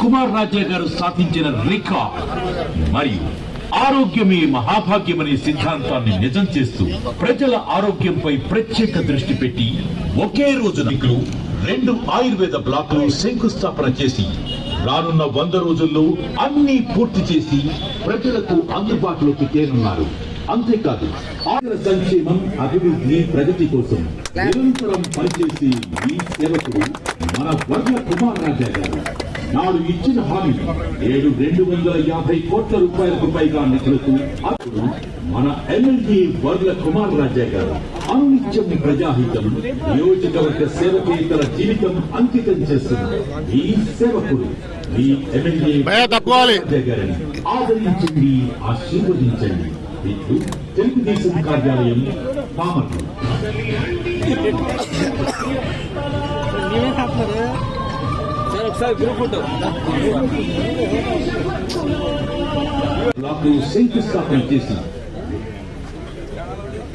కుమార్ రాజా గారు స్థాపించిన రికార్డ్ మరియు ఆరోగ్యమే మహాభాగ్యమనే సిద్ధాంతాన్ని నిజం చేస్తూ ప్రజల ఆరోగ్యంపై ప్రత్యేక దృష్టి పెట్టి ఒకే రోజు నికులు రెండు ఆయుర్వేద బ్లాక్లు శంకుస్థాపన చేసి రానున్న వంద రోజుల్లో అన్ని పూర్తి చేసి ప్రజలకు అందుబాటులోకి తేనున్నారు. అంతేకాదు ఆయుర సంక్షేమం అభివృద్ధి ప్రగతి కోసం నిరంతరం పనిచేసి ఈ సేవకుడు మన వర్గ కుమార్ రాజా గారు. నాడు ఇచ్చిన హామీ ఏడు రెండు వందల యాభై కోట్ల రూపాయలకు పైగా నిధులకు అప్పుడు మన ఎమ్మెల్యే వర్ల కుమార్ రాజా గారు. అనునిత్యం ప్రజాహితం. నియోజకవర్గ సేవకే తన జీవితం అంకితం చేస్తున్న ఈ సేవకుడు ఈ ఎమ్మెల్యే గారిని ఆదరించండి ఆశీర్వదించండి. ఇట్లు తెలుగుదేశం కార్యాలయం పామర్లు. సార్ ఒకసారి గ్రూప్ ఫోటో బ్లాకు శంకుస్థాపన చేసి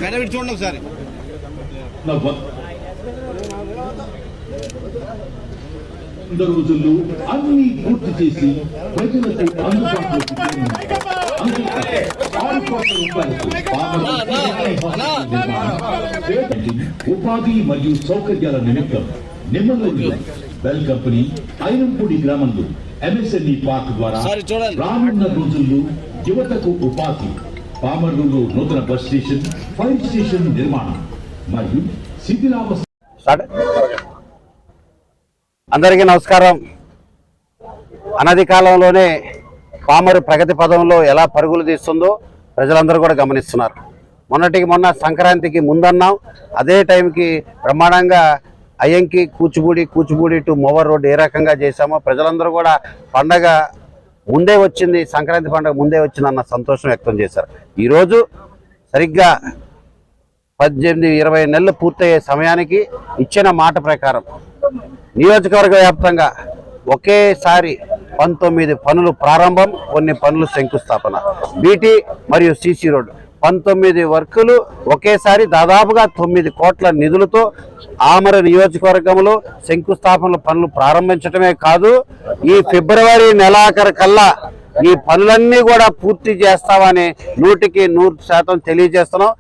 కనబడి చూడండి ఒకసారి. వంద రోజుల్లో అన్ని పూర్తి చేసి ప్రజలకు అందుబాటులోకి ఉపాధి మరియు సౌకర్యాల నిమిత్తం నిమ్మలూరులో బెల్ కంపెనీ ఐరంపూడి గ్రామంలో ఎంఎస్ఎంఈ పార్క్ ద్వారా. రానున్న రోజుల్లో యువతకు ఉపాధి. పామర్రులో నూతన బస్ స్టేషన్ ఫైర్ స్టేషన్ నిర్మాణం. మరియు అందరికీ నమస్కారం. అనది కాలంలోనే పామరు ప్రగతి పదంలో ఎలా పరుగులు తీస్తుందో ప్రజలందరూ కూడా గమనిస్తున్నారు. మొన్నటికి మొన్న సంక్రాంతికి ముందన్నాం. అదే టైంకి బ్రహ్మాండంగా అయ్యంకి Kuchipudi Kuchipudi to mower road ఏ రకంగా చేశామో ప్రజలందరూ కూడా పండగ ముందే వచ్చింది సంక్రాంతి పండుగ ముందే వచ్చిందన్న సంతోషం వ్యక్తం చేశారు. ఈరోజు సరిగ్గా పద్దెనిమిది ఇరవై నెలలు పూర్తయ్యే సమయానికి ఇచ్చిన మాట ప్రకారం నియోజకవర్గ వ్యాప్తంగా ఒకేసారి పంతొమ్మిది పనులు ప్రారంభం కొన్ని పనులు శంకుస్థాపన. బీటీ మరియు సీసీ రోడ్డు. పంతొమ్మిది వర్కులు ఒకేసారి దాదాపుగా తొమ్మిది కోట్ల నిధులతో ఆమర నియోజకవర్గంలో శంకుస్థాపన పనులు ప్రారంభించడమే కాదు ఈ ఫిబ్రవరి నెలాఖరు కల్లా ఈ పనులన్నీ కూడా పూర్తి చేస్తామని నూటికి నూరు శాతం తెలియజేస్తున్నాం.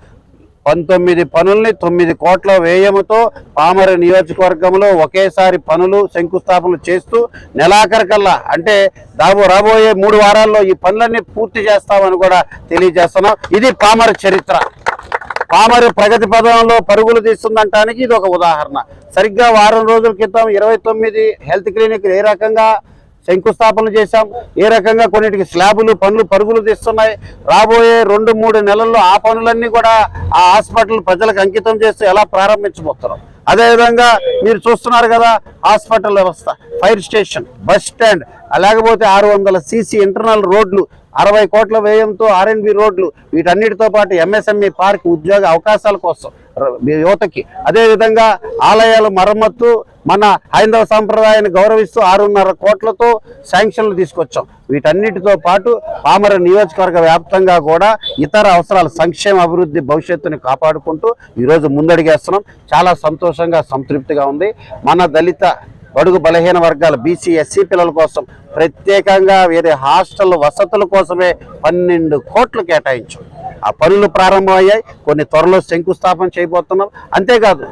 పంతొమ్మిది పనుల్ని తొమ్మిది కోట్ల వ్యయముతో పామర నియోజకవర్గంలో ఒకేసారి పనులు శంకుస్థాపనలు చేస్తూ నెలాఖరికల్లా అంటే దాబో రాబోయే మూడు వారాల్లో ఈ పనులన్నీ పూర్తి చేస్తామని కూడా తెలియజేస్తున్నాం. ఇది పామర చరిత్ర. పామరు ప్రగతి పదంలో పరుగులు తీస్తుందంటానికి ఇది ఒక ఉదాహరణ. సరిగ్గా వారం రోజుల క్రితం ఇరవై తొమ్మిది హెల్త్ క్లినిక్ ఏ రకంగా శంకుస్థాపన చేశాం. ఏ రకంగా కొన్నిటికి స్లాబులు పనులు పరుగులు తీస్తున్నాయి. రాబోయే రెండు మూడు నెలల్లో ఆ పనులన్నీ కూడా ఆ హాస్పిటల్ ప్రజలకు అంకితం చేస్తూ ఎలా ప్రారంభించబోతున్నాం? అదేవిధంగా మీరు చూస్తున్నారు కదా హాస్పిటల్ వ్యవస్థ ఫైర్ స్టేషన్ బస్ స్టాండ్ లేకపోతే ఆరు వందల సీసీ ఇంటర్నల్ రోడ్లు అరవై కోట్ల వ్యయంతో ఆర్ఎన్బి రోడ్లు వీటన్నిటితో పాటు ఎంఎస్ఎంఈ పార్క్ ఉద్యోగ అవకాశాల కోసం యువతకి. అదేవిధంగా ఆలయాల మరమ్మత్తు మన హైందవ సాంప్రదాయాన్ని గౌరవిస్తూ ఆరున్నర కోట్లతో శాంక్షన్లు తీసుకొచ్చాం. వీటన్నిటితో పాటు పామర నియోజకవర్గ వ్యాప్తంగా కూడా ఇతర అవసరాలు సంక్షేమ అభివృద్ధి భవిష్యత్తుని కాపాడుకుంటూ ఈరోజు ముందడిగేస్తున్నాం. చాలా సంతోషంగా సంతృప్తిగా ఉంది. మన దళిత బడుగు బలహీన వర్గాల బీసీ ఎస్సీ పిల్లల కోసం ప్రత్యేకంగా వేరే హాస్టల్ వసతుల కోసమే పన్నెండు కోట్లు కేటాయించాం. ఆ పనులు ప్రారంభమయ్యాయి. కొన్ని త్వరలో శంకుస్థాపన చేయబోతున్నాం. అంతేకాదు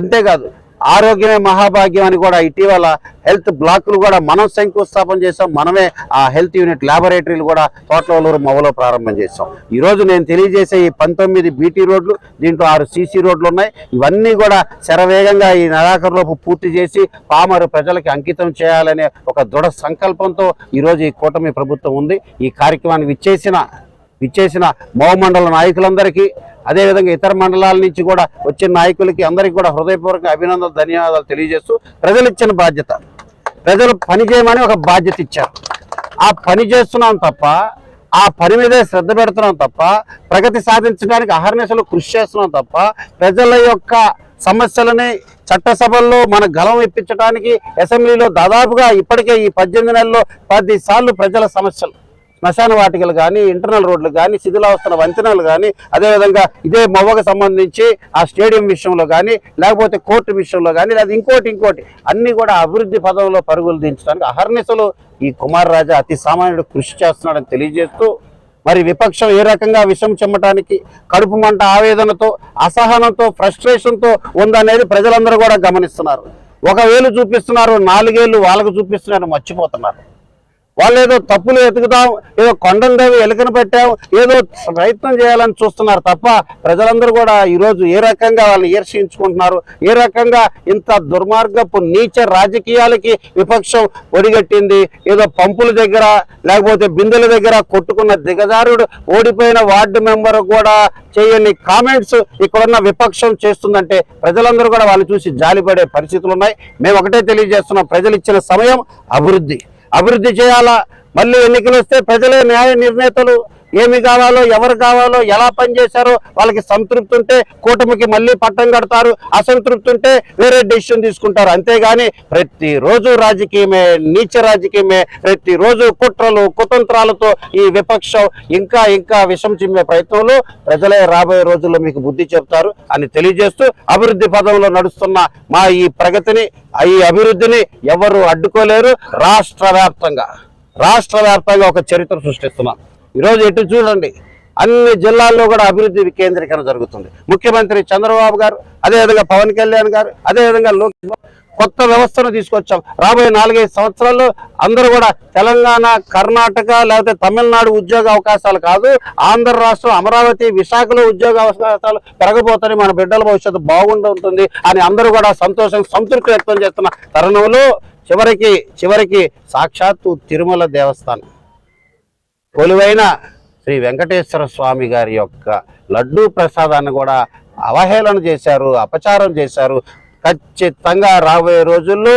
అంతేకాదు ఆరోగ్యమే మహాభాగ్యం అని కూడా ఇటీవల హెల్త్ బ్లాక్లు కూడా మనం శంకుస్థాపన చేసాం మనమే ఆ హెల్త్ యూనిట్ ల్యాబొరేటరీలు కూడా తోటలూరు మొవలో ప్రారంభం చేసాం ఈరోజు నేను తెలియజేసే ఈ పంతొమ్మిది బీటీ రోడ్లు దీంట్లో ఆరు సీసీ రోడ్లు ఉన్నాయి. ఇవన్నీ కూడా శరవేగంగా ఈ నెలాఖరులోపు పూర్తి చేసి పామరు ప్రజలకి అంకితం చేయాలనే ఒక దృఢ సంకల్పంతో ఈరోజు ఈ కూటమి ప్రభుత్వం ఉంది. ఈ కార్యక్రమాన్ని విచ్చేసిన విచ్చేసిన మోమండల నాయకులందరికీ అదేవిధంగా ఇతర మండలాల నుంచి కూడా వచ్చిన నాయకులకి అందరికీ కూడా హృదయపూర్వక అభినందనలు ధన్యవాదాలు తెలియజేస్తూ ప్రజలు ఇచ్చిన బాధ్యత. ప్రజలు పని చేయమని ఒక బాధ్యత ఇచ్చారు. ఆ పని చేస్తున్నాం తప్ప ఆ పని మీదే శ్రద్ధ పెడుతున్నాం తప్ప ప్రగతి సాధించడానికి అహర్నిశలు కృషి చేస్తున్నాం తప్ప ప్రజల యొక్క సమస్యలని చట్టసభల్లో మన గలం ఇప్పించడానికి అసెంబ్లీలో దాదాపుగా ఇప్పటికే ఈ పద్దెనిమిది నెలల్లో పది సార్లు ప్రజల సమస్యలు. శ్మశాన వాటికలు కానీ ఇంటర్నల్ రోడ్లు కానీ శిథిలావస్థల వంతెనలు కానీ అదేవిధంగా ఇదే మొవ్వకు సంబంధించి ఆ స్టేడియం విషయంలో కానీ లేకపోతే కోర్టు విషయంలో కానీ లేదా ఇంకోటి ఇంకోటి అన్ని కూడా అభివృద్ధి పదంలో పరుగులు దించడానికి అహర్నిశలు ఈ కుమార్ రాజా అతి సామాన్యుడు కృషి చేస్తున్నాడని తెలియజేస్తూ మరి విపక్షం ఏ రకంగా విషం చెమ్మటానికి కడుపు మంట ఆవేదనతో అసహనంతో ఫ్రస్ట్రేషన్తో ఉందనేది ప్రజలందరూ కూడా గమనిస్తున్నారు. ఒకవేళ చూపిస్తున్నారు నాలుగేళ్ళు వాళ్ళకు చూపిస్తున్నారు మర్చిపోతున్నారు. వాళ్ళు ఏదో తప్పులు ఎతుకుతాం ఏదో కొండలు దేవి ఎలుకను పెట్టాం ఏదో ప్రయత్నం చేయాలని చూస్తున్నారు తప్ప ప్రజలందరూ కూడా ఈరోజు ఏ రకంగా వాళ్ళని ఈర్షించుకుంటున్నారు? ఏ రకంగా ఇంత దుర్మార్గపు నీచ రాజకీయాలకి విపక్షం ఒడిగట్టింది? ఏదో పంపుల దగ్గర లేకపోతే బిందెల దగ్గర కొట్టుకున్న దిగజారుడు ఓడిపోయిన వార్డు మెంబర్ కూడా చేయని కామెంట్స్ ఇక్కడున్న విపక్షం చేస్తుందంటే ప్రజలందరూ కూడా వాళ్ళు చూసి జాలిపడే పరిస్థితులు ఉన్నాయి మేము ఒకటే తెలియజేస్తున్నాం ప్రజలు ఇచ్చిన సమయం అభివృద్ధి. అభివృద్ధి చేయాలా? మళ్ళీ ఎన్నికలు వస్తే ప్రజలే న్యాయ నిర్ణేతలు. ఏమి కావాలో ఎవరు కావాలో ఎలా పనిచేశారో వాళ్ళకి సంతృప్తి ఉంటే కూటమికి మళ్ళీ పట్టం కడతారు. అసంతృప్తి ఉంటే వేరే డెసిషన్ తీసుకుంటారు. అంతేగాని ప్రతిరోజు రాజకీయమే నీచ రాజకీయమే ప్రతిరోజు కుట్రలు కుతంత్రాలతో ఈ విపక్షం ఇంకా ఇంకా విషం చిమ్మే ప్రయత్నంలో ప్రజలే రాబోయే రోజుల్లో మీకు బుద్ధి చెప్తారు అని తెలియజేస్తూ అభివృద్ధి పదంలో నడుస్తున్న మా ఈ ప్రగతిని ఈ అభివృద్ధిని ఎవరు అడ్డుకోలేరు. రాష్ట్ర వ్యాప్తంగా రాష్ట్ర వ్యాప్తంగా ఒక చరిత్ర సృష్టిస్తున్నాం. ఈరోజు ఎటు చూడండి అన్ని జిల్లాల్లో కూడా అభివృద్ధి కేంద్రీకరణ జరుగుతుంది. ముఖ్యమంత్రి చంద్రబాబు గారు అదేవిధంగా పవన్ కళ్యాణ్ గారు అదేవిధంగా లోకేష్ కొత్త వ్యవస్థను తీసుకొచ్చాం. రాబోయే నాలుగైదు సంవత్సరాల్లో అందరూ కూడా తెలంగాణ కర్ణాటక లేకపోతే తమిళనాడు ఉద్యోగ అవకాశాలు కాదు ఆంధ్ర రాష్ట్రం అమరావతి విశాఖలో ఉద్యోగ అవకాశాలు పెరగబోతాయి మన బిడ్డల భవిష్యత్తు బాగుంటుంది అని అందరూ కూడా సంతోషం సంతృప్తి వ్యక్తం చేస్తున్న తరుణంలో చివరికి చివరికి సాక్షాత్తు తిరుమల దేవస్థానం. కొలువైన శ్రీ వెంకటేశ్వర స్వామి గారి యొక్క లడ్డూ ప్రసాదాన్ని కూడా అవహేళన చేశారు అపచారం చేశారు. ఖచ్చితంగా రాబోయే రోజుల్లో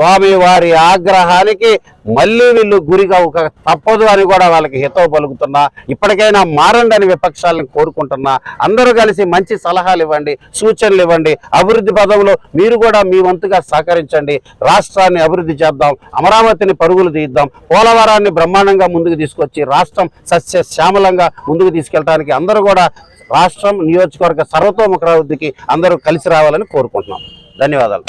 స్వామి వారి ఆగ్రహానికి మళ్ళీ వీళ్ళు గురిగా ఒక తప్పదు అని కూడా వాళ్ళకి హితవు పలుకుతున్నా. ఇప్పటికైనా మారండి అని విపక్షాలను కోరుకుంటున్నా. అందరూ కలిసి మంచి సలహాలు ఇవ్వండి సూచనలు ఇవ్వండి. అభివృద్ధి పదంలో మీరు కూడా మీ వంతుగా సహకరించండి. రాష్ట్రాన్ని అభివృద్ధి చేద్దాం అమరావతిని పరుగులు తీద్దాం పోలవరాన్ని బ్రహ్మాండంగా ముందుకు తీసుకొచ్చి రాష్ట్రం సస్య శ్యామలంగా ముందుకు తీసుకెళ్ళడానికి అందరూ కూడా రాష్ట్రం నియోజకవర్గ సర్వతోముఖాభివృద్ధికి అందరూ కలిసి రావాలని కోరుకుంటున్నాం. ధన్యవాదాలు.